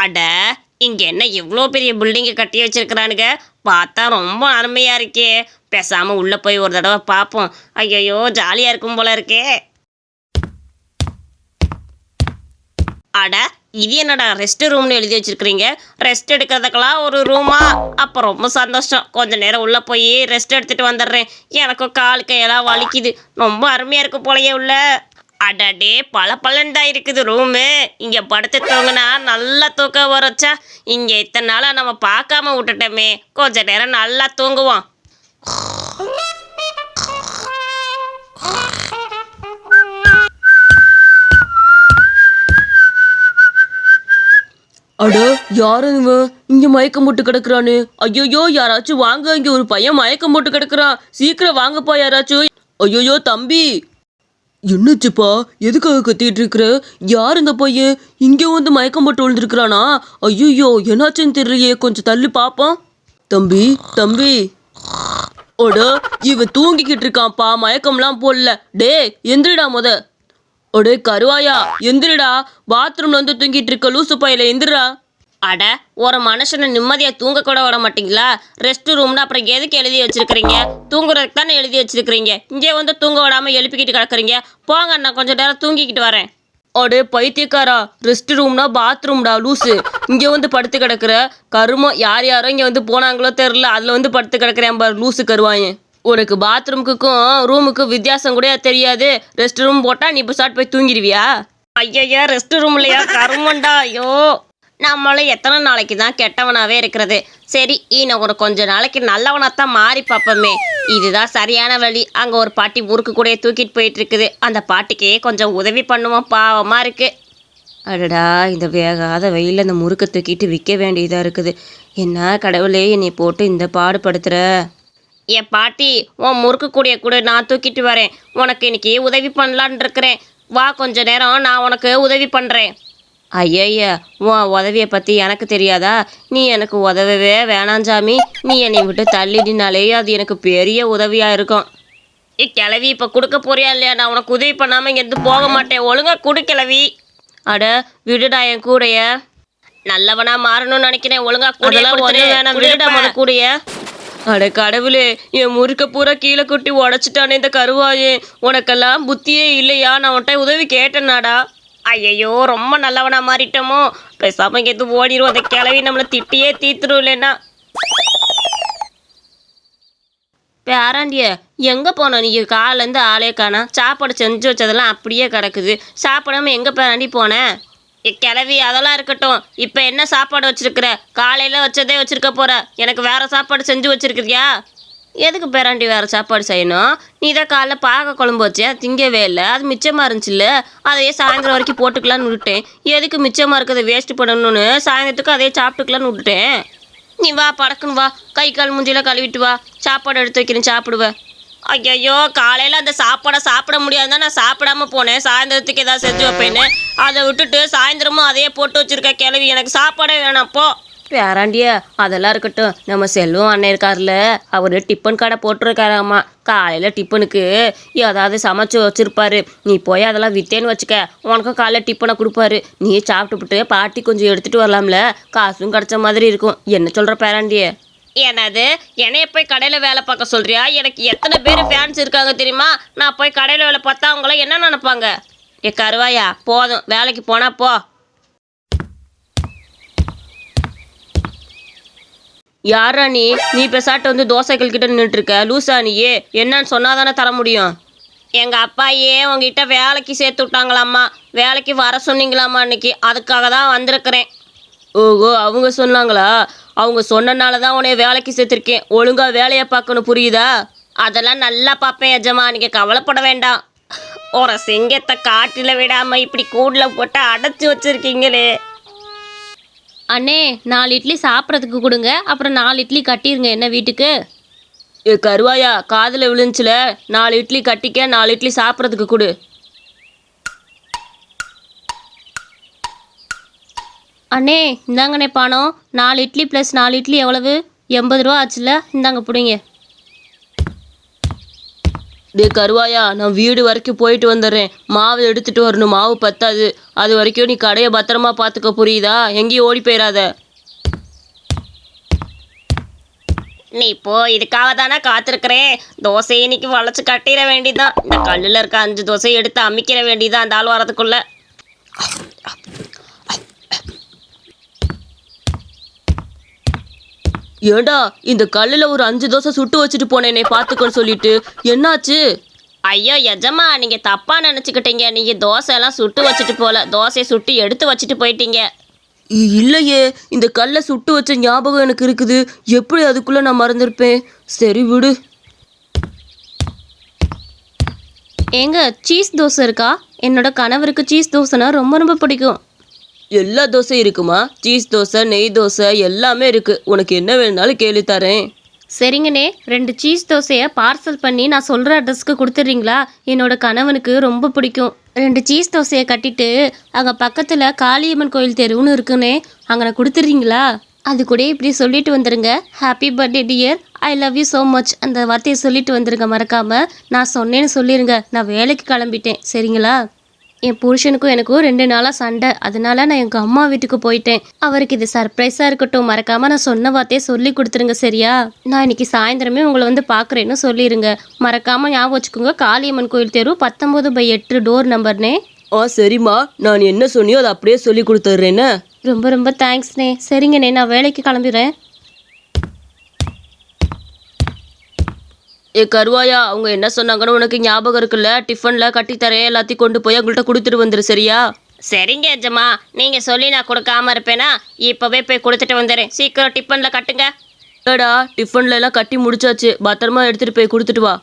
அட இங்க என்ன இவ்வளோ பெரிய பில்டிங்கை கட்டி வச்சிருக்கிறானுங்க? பார்த்தா ரொம்ப அருமையா இருக்கே. பேசாம உள்ள போய் ஒரு தடவை பார்ப்போம். ஐயோ ஜாலியா இருக்கும் போல இருக்கே. அட இது என்னடா ரெஸ்ட் ரூம்னு எழுதி வச்சிருக்கிறீங்க? ரெஸ்ட் எடுக்கிறதுக்கெல்லாம் ஒரு ரூமா அப்போ ரொம்ப சந்தோஷம். கொஞ்ச நேரம் உள்ள போய் ரெஸ்ட் எடுத்துட்டு வந்துடுறேன். எனக்கும் கால் கையெல்லாம் வலிக்குது. ரொம்ப அருமையா இருக்கும் போலயே உள்ள. அடடே பல பலன்டா இருக்குது ரூமு. இங்க படுத்து தூங்குனா நல்லா தூக்கம் வரச்சா இங்க இத்தனை நாளா நம்ம பார்க்காம விட்டுட்டோமே. கொஞ்ச நேரம் நல்லா தூங்குவோம். அட யாரும் இவன் இங்க மயக்கம் போட்டு கிடக்குறானு. ஐயோயோ யாராச்சும் வாங்க. இங்க ஒரு பையன் மயக்கம் போட்டு கிடக்குறான். சீக்கிரம் வாங்கப்பா யாராச்சும் ஐயோயோ தம்பி. என்னச்சுப்பா? எதுக்காக கத்திட்டு இருக்கிற? யார் இந்த பையன்? இங்கே வந்து மயக்கம் போட்டு விழுந்துருக்குறானா? ஐயோ என்னாச்சுன்னு தெரியலையே. கொஞ்சம் தள்ளி பார்ப்போம். தம்பி தம்பி. ஓட இவன் தூங்கிக்கிட்டு இருக்கான்ப்பா. மயக்கம்லாம் போடல. டே எந்திரிடா முத. ஒடே கருவாயா எந்திரிடா. பாத்ரூம்ல வந்து தூங்கிட்டு இருக்க லூசு பையில எந்திரா அட ஒரு மனுஷனை நிம்மதியாக தூங்க கூட விட மாட்டீங்களா? ரெஸ்ட் ரூம்னு அப்புறம் எதுக்கு எழுதி வச்சிருக்கிறீங்க? தூங்குறதுக்கு தானே எழுதி வச்சிருக்கிறீங்க? இங்கே வந்து தூங்க விடாம எழுப்பிக்கிட்டு கிடக்குறீங்க. போங்க நான் கொஞ்ச நேரம் தூங்கிக்கிட்டு வரேன். அடே பைத்தியக்காரா. ரெஸ்ட் ரூம்னா பாத்ரூம்டா லூசு. இங்கே வந்து படுத்து கிடக்குற. கருமம் யார் யாரோ இங்கே வந்து போனாங்களோ தெரில அதில் வந்து படுத்து கிடக்குறேன் பாரு லூஸு கருவாயன். உனக்கு பாத்ரூமுக்கும் ரூமுக்கும் வித்தியாசம் கூட தெரியாது. ரெஸ்ட் ரூம் போட்டால் நீ இப்போ போய் தூங்கிடுவியா? ஐயா ரெஸ்ட் ரூம்லையா கருமண்டா ஐயோ. நம்மளும் எத்தனை நாளைக்கு தான் கெட்டவனாகவே இருக்கிறது? சரி இன்னும் ஒரு கொஞ்ச நாளைக்கு நல்லவனாத்தான் மாறி பார்ப்போமே. இதுதான் சரியான வழி. அங்கே ஒரு பாட்டி முறுக்கு கூட தூக்கிட்டு போயிட்டு இருக்குது. அந்த பாட்டிக்கே கொஞ்சம் உதவி பண்ணுவோம். பாவமாக இருக்குது அடடா இந்த வேகாத வெயிலில் இந்த முறுக்கை தூக்கிட்டு விற்க வேண்டியதாக இருக்குது. என்ன கடவுளே என்னை போட்டு இந்த பாடுபடுத்துகிற என் பாட்டி உன் முறுக்கு கூடிய கூட நான் தூக்கிட்டு வரேன். உனக்கு இன்னைக்கு உதவி பண்ணலான் இருக்கிறேன். வா கொஞ்ச நேரம் நான் உனக்கு உதவி பண்ணுறேன் ஐயய்ய உன் உதவியை பற்றி எனக்கு தெரியாதா? நீ எனக்கு உதவவே வேணாம் சாமி. நீ என்னை விட்டு தள்ளிடினாலே அது எனக்கு பெரிய உதவியாக இருக்கும். ஏ கிளவி இப்போ கொடுக்க போறியா இல்லையா? நான் உனக்கு உதவி பண்ணாமல் இங்கேருந்து போக மாட்டேன். ஒழுங்கா கொடு கிளவி அட விடுடா என் கூடைய. நல்லவனா மாறணும்னு நினைக்கிறேன். ஒழுங்கா ஒண்ணு கொடுத்துரு. வேணாம். விடுடா. முத கூடைய. அட கடவுளே என் முறுக்க பூரா கீழே கொட்டி உடச்சிட்டானே இந்த கருவாயே உனக்கெல்லாம் புத்தியே இல்லையா? நான் உன்கிட்ட உதவி கேட்டேனாடா. ஐயையோ ரொம்ப நல்லவனா மாறிட்டோமோ. பேசாம இங்கேருந்து ஓடிடும் அந்த கிளவி நம்மளை திட்டியே தீத்துரும் இல்லைன்னா. பேராண்டிய எங்கே போன நீ? காலேருந்து ஆளே காணா. சாப்பாடு செஞ்சு வச்சதெல்லாம் அப்படியே கிடக்குது. சாப்பிடாம எங்கே பேராண்டி போனேன் கிளவி அதெல்லாம் இருக்கட்டும். இப்போ என்ன சாப்பாடு வச்சிருக்கிற? காலையில வச்சதே வச்சிருக்க போற. எனக்கு வேற சாப்பாடு செஞ்சு வச்சிருக்கிறியா? எதுக்கு பேராண்டி வேறு சாப்பாடு செய்யணும்? நீ தான் காலைல பாக குழம்பு வச்சே அது திங்கவே இல்லை. அது மிச்சமாக இருந்துச்சுல்ல? அதையே சாயந்தரம் வரைக்கும் போட்டுக்கலான்னு விட்டுட்டேன். எதுக்கு மிச்சமாக இருக்கிறத வேஸ்ட் பண்ணணும்னு சாயந்தரத்துக்கு அதையே சாப்பிட்டுக்கலான்னு விட்டுட்டேன். நீ வா படக்குன்னு வா. கை கால் மூஞ்சிலாம் கழுவிட்டு வா. சாப்பாடு எடுத்து வைக்கிறேன் சாப்பிடுவேன் ஐயோ காலையில் அந்த சாப்பாடை சாப்பிட முடியாதுதான் நான் சாப்பிடாம போனேன். சாயந்தரத்துக்கு ஏதாவது செஞ்சு வைப்பேன்னு அதை விட்டுட்டு சாயந்தரமும் அதையே போட்டு வச்சிருக்க கிளவி எனக்கு சாப்பாடே வேணாம் போ. பேராண்டியா. அதெல்லாம் இருக்கட்டும். நம்ம செல்வம் அண்ணன் இருக்கார்ல அவர் டிஃபன் கடை போட்டிருக்காராம்மா காலையில் டிஃபனுக்கு ஏதாவது சமைச்சு வச்சிருப்பாரு. நீ போய் அதெல்லாம் வித்தேன்னு வச்சுக்க. உனக்கும் காலைல டிஃபனை கொடுப்பாரு. நீ சாப்பிட்டுப்புட்டு பாட்டி கொஞ்சம் எடுத்துகிட்டு வரலாம்ல. காசும் கிடைச்ச மாதிரி இருக்கும். என்ன சொல்கிற பேராண்டியே? என்னது? என்னைய போய் கடையில் வேலை பார்க்க சொல்கிறியா எனக்கு எத்தனை பேர் ஃபேன்ஸ் இருக்காங்க தெரியுமா? நான் போய் கடையில் வேலை பார்த்தா அவங்களாம் என்ன நினைப்பாங்க? ஏ கருவாயா போதும். வேலைக்கு போனா போ. யாரா நீ? நீ பெசாட்டு வந்து தோசைகள் கிட்ட நின்றுட்டு இருக்க லூசா நீயே என்னன்னு சொன்னாதானே தர முடியும்? எங்கள் அப்பாயே உங்ககிட்ட வேலைக்கு சேர்த்து விட்டாங்களாம்மா. வேலைக்கு வர சொன்னீங்களாம்மா இன்னைக்கு அதுக்காக தான் வந்திருக்கிறேன். ஓஹோ அவங்க சொன்னாங்களா? அவங்க சொன்னனால தான் உன்னை வேலைக்கு சேர்த்துருக்கேன். ஒழுங்கா வேலையை பார்க்கணும் புரியுதா? அதெல்லாம் நல்லா பார்ப்பேன் எஜமா. நீங்கள் கவலைப்பட வேண்டாம். ஒரு சிங்கத்தை காட்டில் விடாமல் இப்படி கூண்டில் போட்டு அடைச்சி வச்சிருக்கீங்களே. அண்ணே நாலு இட்லி சாப்பிட்றதுக்கு கொடுங்க. அப்புறம் நாலு இட்லி கட்டிருங்க என்ன வீட்டுக்கு. ஏ கருவாயா காதில் விழுந்துச்சுல. நாலு இட்லி கட்டிக்க நாலு இட்லி சாப்பிட்றதுக்கு கொடு. அண்ணே இந்தாங்கண்ணே பணம் நாலு இட்லி ப்ளஸ் நாலு இட்லி எவ்வளவு? எண்பது ரூபா ஆச்சுல. இந்தாங்க பிடிங்க. டே கருவாயா நான் வீடு வரைக்கும் போயிட்டு வந்துடுறேன். மாவு எடுத்துகிட்டு வரணும் மாவு பத்தாது. அது வரைக்கும் நீ கடையை பத்திரமா பார்த்துக்க புரியுதா? எங்கேயும் ஓடி போயிடாத நீ இப்போ இதுக்காக தானே காத்திருக்கிறேன். தோசையை இன்னைக்கு வளைச்சு கட்டிட வேண்டியதுதான். இந்த கல்லில் இருக்க அஞ்சு தோசையை எடுத்து அமைக்கிற வேண்டியதான் அந்த ஆள் வரதுக்குள்ள. ஏண்டா இந்த கல்லில் ஒரு அஞ்சு தோசை சுட்டு வச்சுட்டு போனேனே பார்த்துக்கன்னு சொல்லிட்டு. என்னாச்சு? ஐயோ எஜமா நீங்க தப்பா நினைச்சுக்கிட்டீங்க. நீங்க தோசை எல்லாம் சுட்டு வச்சுட்டு போல. தோசையை சுட்டு எடுத்து வச்சுட்டு போயிட்டீங்க. இல்லையே. இந்த கல்லை சுட்டு வச்ச ஞாபகம் எனக்கு இருக்குது. எப்படி அதுக்குள்ளே நான் மறந்துருப்பேன்? சரி விடு. ஏங்க சீஸ் தோசை இருக்கா? என்னோட கணவருக்கு சீஸ் தோசைனா ரொம்ப ரொம்ப பிடிக்கும். எல்லா தோசையும் இருக்குமா? சீஸ் தோசை நெய் தோசை எல்லாமே இருக்குது உனக்கு என்ன வேணும்னாலும் கேள்வி தரேன். சரிங்கண்ணே. ரெண்டு சீஸ் தோசையை பார்சல் பண்ணி நான் சொல்கிற அட்ரஸ்க்கு கொடுத்துட்றீங்களா? என்னோட கணவனுக்கு ரொம்ப பிடிக்கும். ரெண்டு சீஸ் தோசையை கட்டிட்டு அங்கே பக்கத்தில் காளியம்மன் கோயில் தெருவுன்னு இருக்குண்ணே. அங்கே நான் கொடுத்துட்றீங்களா? அது கூட இப்படி சொல்லிட்டு வந்துருங்க. Happy birthday dear I love you so much அந்த வார்த்தையை சொல்லிட்டு வந்துருங்க மறக்காமல் நான் சொன்னேன்னு சொல்லிடுங்க நான் வேலைக்கு கிளம்பிட்டேன். சரிங்களா? என் புருஷனுக்கும் எனக்கும் ரெண்டு நாளாக சண்டை. அதனால நான் எங்கள் அம்மா வீட்டுக்கு போயிட்டேன். அவருக்கு இது சர்ப்ரைஸாக இருக்கட்டும். மறக்காம நான் சொன்ன வார்த்தையை சொல்லி கொடுத்துருங்க சரியா? நான் இன்னைக்கு சாயந்தரமே உங்களை வந்து பார்க்குறேன்னு சொல்லிடுங்க மறக்காம ஞாபகம் வச்சுக்கோங்க. காளியம்மன் கோயில் தெரு பத்தொம்போது பை எட்டு டோர் நம்பர்னே ஆ சரிம்மா. நான் என்ன சொன்னியோ அதை அப்படியே சொல்லி கொடுத்துட்றேன்னு. ரொம்ப ரொம்ப தேங்க்ஸ்ண்ணே சரிங்கண்ணே நான் வேலைக்கு கிளம்பிடுறேன். ஏ கருவாயா அவங்க என்ன சொன்னாங்கன்னு உனக்கு ஞாபகம் இருக்குல்ல? டிஃபனில் கட்டித்தரேன் எல்லாத்தையும் கொண்டு போய் அவங்கள்ட்ட கொடுத்துட்டு வந்துரு சரியா? சரிங்க எஜமா நீங்க சொல்லி நான் கொடுக்காம இருப்பேனா? இப்பவே போய் கொடுத்துட்டு வந்துடுறேன் சீக்கிரம் டிஃபன்ல கட்டுங்க. இல்லடா டிஃபன்ல எல்லாம் கட்டி முடிச்சாச்சு. பத்திரமா எடுத்துட்டு போய் கொடுத்துட்டு வா.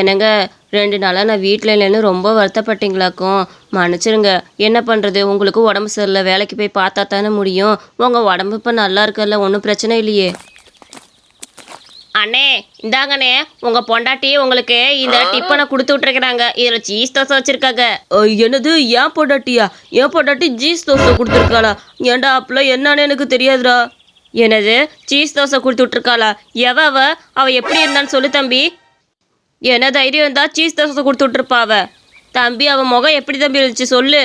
என்னங்க ரெண்டு நாளாக நான் வீட்டில் இல்லைன்னு ரொம்ப வருத்தப்பட்டீங்களாக்கும். மன்னிச்சிருங்க. என்ன பண்ணுறது உங்களுக்கு உடம்பு சரியில்லை. வேலைக்கு போய் பார்த்தா தானே முடியும். உங்கள் உடம்பு இப்போ நல்லா இருக்கல்ல ஒன்றும் பிரச்சனை இல்லையே. அண்ணே இந்தாங்கண்ணே உங்க பொண்டாட்டி உங்களுக்கு இந்த டிஃபனை கொடுத்து விட்டுருக்குறாங்க. இதுல சீஸ் தோசை வச்சிருக்காங்க. என்னது? ஏன் பொண்டாட்டியா? ஏன் பொண்டாட்டி ஜீஸ் தோசை கொடுத்துருக்காளா? ஏன்டா அப்பெல்லாம் என்னன்னு எனக்கு தெரியாதுடா. என்னது? சீஸ் தோசை கொடுத்து விட்டுருக்காளா? எவ அவ? அவ எப்படி இருந்தான்னு சொல்லு தம்பி. என்ன தைரியம் இருந்தா சீஸ் தோசை கொடுத்து விட்டுருப்பா அவ. தம்பி அவ முகம் எப்படி தம்பி இருந்துச்சு சொல்லு.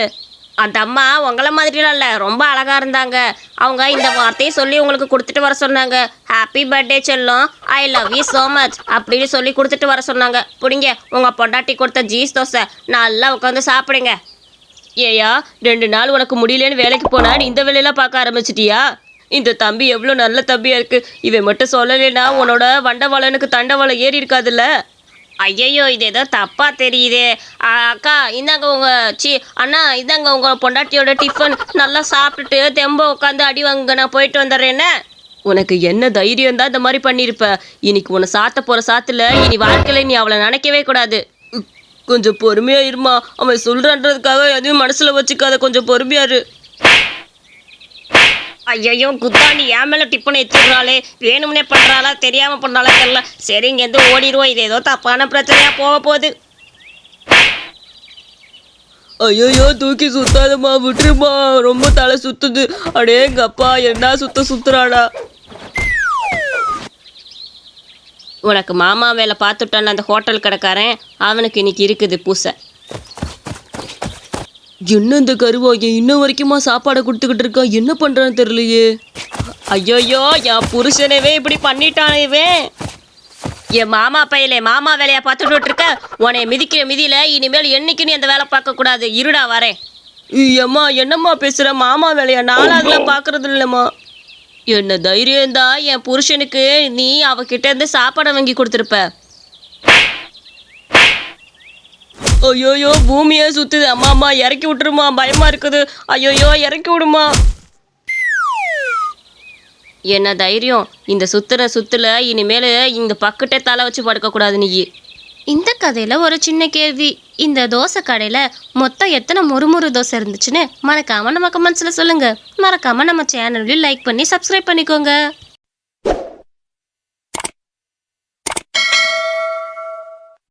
அந்த அம்மா உங்களை மாதிரிலாம் இல்லை ரொம்ப அழகாக இருந்தாங்க. அவங்க இந்த வார்த்தையை சொல்லி உங்களுக்கு கொடுத்துட்டு வர சொன்னாங்க. ஹாப்பி பர்த்டே செல்லும் I love you so much அப்படின்னு சொல்லி கொடுத்துட்டு வர சொன்னாங்க. பிடிங்க உங்கள் பொண்டாட்டி கொடுத்த ஜீஸ் தோசை நல்லா உட்காந்து சாப்பிடுங்க. ஏயா ரெண்டு நாள் உனக்கு முடியலன்னு வேலைக்கு போனா நீ இந்த வேலையெல்லாம் பார்க்க ஆரம்பிச்சிட்டியா? இந்த தம்பி எவ்வளோ நல்ல தம்பியாக இருக்குது இவன் மட்டும் சொல்லலைன்னா உன்னோட வண்டவாளனுக்கு தண்டவாளம் ஏறி இருக்காதுல்ல? ஐயையோ இது ஏதோ தப்பா தெரியுதே. அக்கா இந்தாங்க உங்க சி அண்ணா இந்தாங்க உங்க பொண்டாட்டியோட டிஃபன் நல்லா சாப்பிட்டுட்டு தெம்ப உட்காந்து அடி வாங்க நான் போயிட்டு வந்துடுறேன்னு உனக்கு என்ன தைரியம் தான் இந்த மாதிரி பண்ணியிருப்ப? இன்னைக்கு உன்னை சாத்த போற சாத்துல இனி வாழ்க்கையில நீ அவளை நினைக்கவே கூடாது. கொஞ்சம் பொறுமையா இருமா. அவன் சொல்றன்றதுக்காக எதுவும் மனசுல வச்சுக்காத. கொஞ்சம் பொறுமையா ஐயையோ குத்தாண்டி என் மேல டிஃபன் எடுத்துடுறாளே வேணும்னே பண்றாளா தெரியாம பண்றாளா தெரியல. சரி இங்கேருந்து ஓடிடுவோம். இது ஏதோ தப்பான பிரச்சனையா போக போகுது. ஐயோ தூக்கி சுத்தாதம்மா விட்டுருமா ரொம்ப தலை சுத்துது. அடேங்கப்பா என்ன சுத்த சுத்துறாடா உனக்கு மாமா வேலை பார்த்துட்டான அந்த ஹோட்டல் கடைக்காரன் அவனுக்கு இன்னைக்கு இருக்குது பூசை. என்ன இந்த கருவாயன் இன்ன வரைக்குமா சாப்பாடை கொடுத்துக்கிட்டு இருக்கா? என்ன பண்ணுறான்னு தெரியலையே. ஐயோயோ என் புருஷனவே இப்படி பண்ணிட்டான் இவன். என் மாமா பையலே மாமா வேலையை பார்த்துட்டு இருக்க. உனைய மிதிக்கிற மிதியில இனிமேல் என்னைக்கு நீ அந்த வேலை பார்க்கக்கூடாது இருடா வரேன். ஏம்மா என்னம்மா பேசுகிற மாமா வேலையா நானும் அதெல்லாம் இல்லைம்மா. என்ன தைரியம் தான் என் புருஷனுக்கு நீ அவகிட்ட இருந்து சாப்பாடை வாங்கி கொடுத்துருப்ப. ஐயோயோ பூமியே சுத்துது. அம்மா அம்மா இறக்கி விட்டுருமா. பயமா இருக்குது. ஐயோயோ இறக்கி விடுமா. என்ன தைரியம்? இந்த சுத்துற சுத்துல இனிமேல் இந்த பக்கட்டே தலை வச்சு படுக்கக்கூடாது நீ இந்த கதையில் ஒரு சின்ன கேள்வி. இந்த தோசை கடையில் மொத்தம் எத்தனை முறுமுறு தோசை இருந்துச்சுன்னு மறக்காமல் நம்ம கமெண்ட்ஸ்ல சொல்லுங்கள் மறக்காமல் நம்ம சேனலையும் லைக் பண்ணி சப்ஸ்கிரைப் பண்ணிக்கோங்க.